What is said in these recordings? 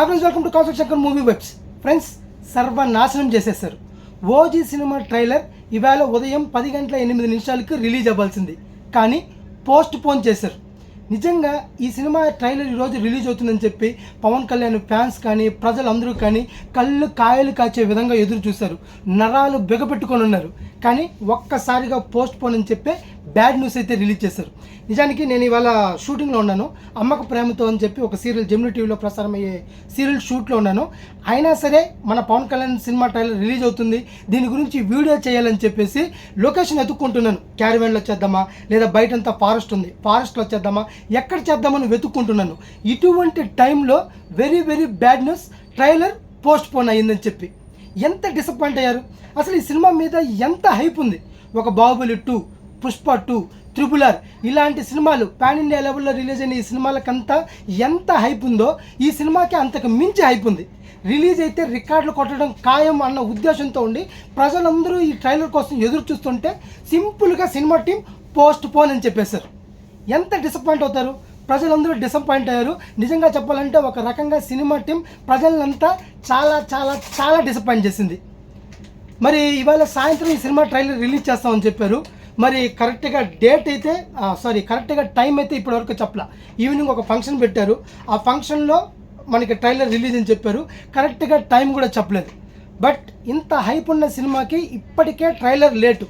Hi friends welcome to concept Shankar movie webs. Friends సర్వనాశనం చేసేస్తారు OG cinema trailer ఇవాళ ఉదయం పది గంటల ఎనిమిది నిమిషాలకు రిలీజ్ అవ్వాల్సింది. కానీ పోస్ట్ పోన్ చేశారు. నిజంగా ఈ సినిమా ట్రైలర్ ఈరోజు రిలీజ్ అవుతుందని చెప్పి పవన్ కళ్యాణ్ ఫ్యాన్స్ కానీ ప్రజలందరూ కానీ కళ్ళు కాయలు కాచే విధంగా ఎదురు చూశారు నరాలు బిగపెట్టుకొని ఉన్నారు. కానీ ఒక్కసారిగా పోస్ట్ పోన్ అని చెప్పే బ్యాడ్ న్యూస్ అయితే రిలీజ్ చేశారు. నిజానికి నేను ఇవాళ షూటింగ్లో ఉన్నాను. అమ్మకు ప్రేమతో అని చెప్పి ఒక సీరియల్ జెమిని టీవీలో ప్రసారం అయ్యే సీరియల్ షూట్లో ఉన్నాను. అయినా సరే మన పవన్ కళ్యాణ్ సినిమా ట్రైలర్ రిలీజ్ అవుతుంది. దీని గురించి వీడియో చేయాలని చెప్పేసి లొకేషన్ వెతుక్కుంటున్నాను. క్యారివెన్లో చేద్దామా? లేదా బయటంతా ఫారెస్ట్ ఉంది. ఫారెస్ట్లో చేద్దామా? ఎక్కడ చేద్దామని వెతుక్కుంటున్నాను. ఇటువంటి టైంలో very very bad news trailer postpone అయ్యిందని చెప్పి. ఎంత డిసప్పాయింట్ అయ్యారు? అసలు ఈ సినిమా మీద ఎంత హైప్ ఉంది? ఒక Baahubali two Pushpa two triple R ఇలాంటి సినిమాలు పాన్ ఇండియా లెవెల్లో రిలీజ్ అయిన ఈ సినిమాలకంతా ఎంత హైప్ ఉందో ఈ సినిమాకి అంతకు మించి హైప్ ఉంది. రిలీజ్ అయితే రికార్డులు కొట్టడం ఖాయం అన్న ఉద్దేశంతో ఉండి ప్రజలందరూ ఈ ట్రైలర్ కోసం ఎదురు చూస్తుంటే సింపుల్గా సినిమా టీం పోస్ట్ పోన్ అని చెప్పేశారు. ఎంత డిసప్పాయింట్ అవుతారు? ప్రజలందరూ డిసప్పాయింట్ అయ్యారు. నిజంగా చెప్పాలంటే ఒక రకంగా సినిమా టీం ప్రజలంతా చాలా చాలా చాలా డిసప్పాయింట్ చేసింది. మరి ఇవాళ సాయంత్రం ఈ సినిమా ట్రైలర్ రిలీజ్ చేస్తామని చెప్పారు. మరి కరెక్ట్గా డేట్ అయితే సారీ కరెక్ట్గా టైం అయితే ఇప్పటివరకు చెప్పలా. ఈవినింగ్ ఒక ఫంక్షన్ పెట్టారు. ఆ ఫంక్షన్లో మనకి ట్రైలర్ రిలీజ్ అని చెప్పారు. కరెక్ట్గా టైం కూడా చెప్పలేదు. బట్ ఇంత హైప్ ఉన్న సినిమాకి ఇప్పటికే ట్రైలర్ లేటు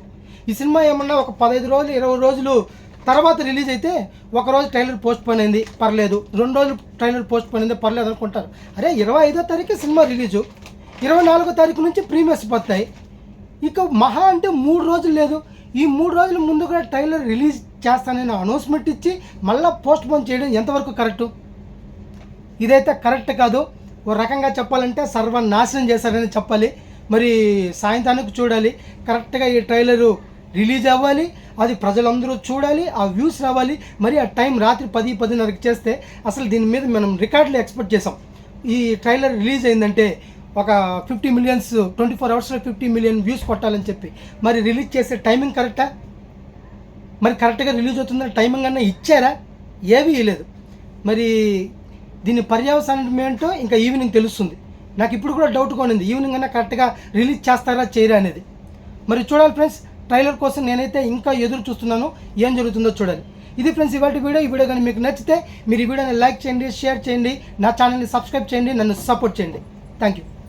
ఈ సినిమా ఏమన్నా ఒక పదహైదు రోజులు ఇరవై రోజులు తర్వాత రిలీజ్ అయితే ఒక రోజు ట్రైలర్ పోస్ట్ పోన్ అయింది పర్లేదు. రెండు రోజులు ట్రైలర్ పోస్ట్ పోన్ అయింది పర్లేదు అనుకుంటారు. అరే ఇరవై ఐదో తారీఖు సినిమా రిలీజు ఇరవై నాలుగో తారీఖు నుంచి ప్రీమియర్స్ పోతాయి. ఇక మహా అంటే మూడు రోజులు లేదు. ఈ మూడు రోజుల ముందుగా ట్రైలర్ రిలీజ్ చేస్తానని అనౌన్స్మెంట్ ఇచ్చి మళ్ళీ పోస్ట్ పోన్ చేయడం ఎంతవరకు కరెక్టు ఇదైతే కరెక్ట్ కాదు. ఓ రకంగా చెప్పాలంటే సర్వనాశనం చేశారని చెప్పాలి. మరి సాయంత్రానికి చూడాలి. కరెక్ట్గా ఈ ట్రైలరు రిలీజ్ అవ్వాలి. అది ప్రజలందరూ చూడాలి. ఆ వ్యూస్ రావాలి. మరి ఆ టైం రాత్రి పది పదిన్నరకు చేస్తే అసలు దీని మీద మనం రికార్డులు ఎక్స్పెక్ట్ చేసాం ఈ ట్రైలర్ రిలీజ్ అయిందంటే ఒక ఫిఫ్టీ మిలియన్స్ ట్వంటీ ఫోర్ అవర్స్లో ఫిఫ్టీ మిలియన్ వ్యూస్ కొట్టాలని చెప్పి. మరి రిలీజ్ చేసే టైమింగ్ కరెక్టా? మరి కరెక్ట్గా రిలీజ్ అవుతుందని టైమింగ్ అన్న ఇచ్చారా? ఏమీ ఇవ్వలేదు మరి దీని పర్యవసానం ఏంటో ఇంకా ఈవినింగ్ తెలుస్తుంది. నాకు ఇప్పుడు కూడా డౌట్ కొనింది ఈవినింగ్ అన్న కరెక్ట్గా రిలీజ్ చేస్తారా చేయరా అనేది. మరి చూడాలి ఫ్రెండ్స్ ట్రైలర్ కోసం నేనైతే ఇంకా ఎదురు చూస్తున్నాను. ఏం జరుగుతుందో చూడాలి. ఇది ఫ్రెండ్స్ ఇవాటి వీడియో. ఈ వీడియో కానీ మీకు నచ్చితే మీరు ఈ వీడియోని లైక్ చేయండి షేర్ చేయండి నా ఛానల్ని సబ్స్క్రైబ్ చేయండి నన్ను సపోర్ట్ చేయండి. Thank you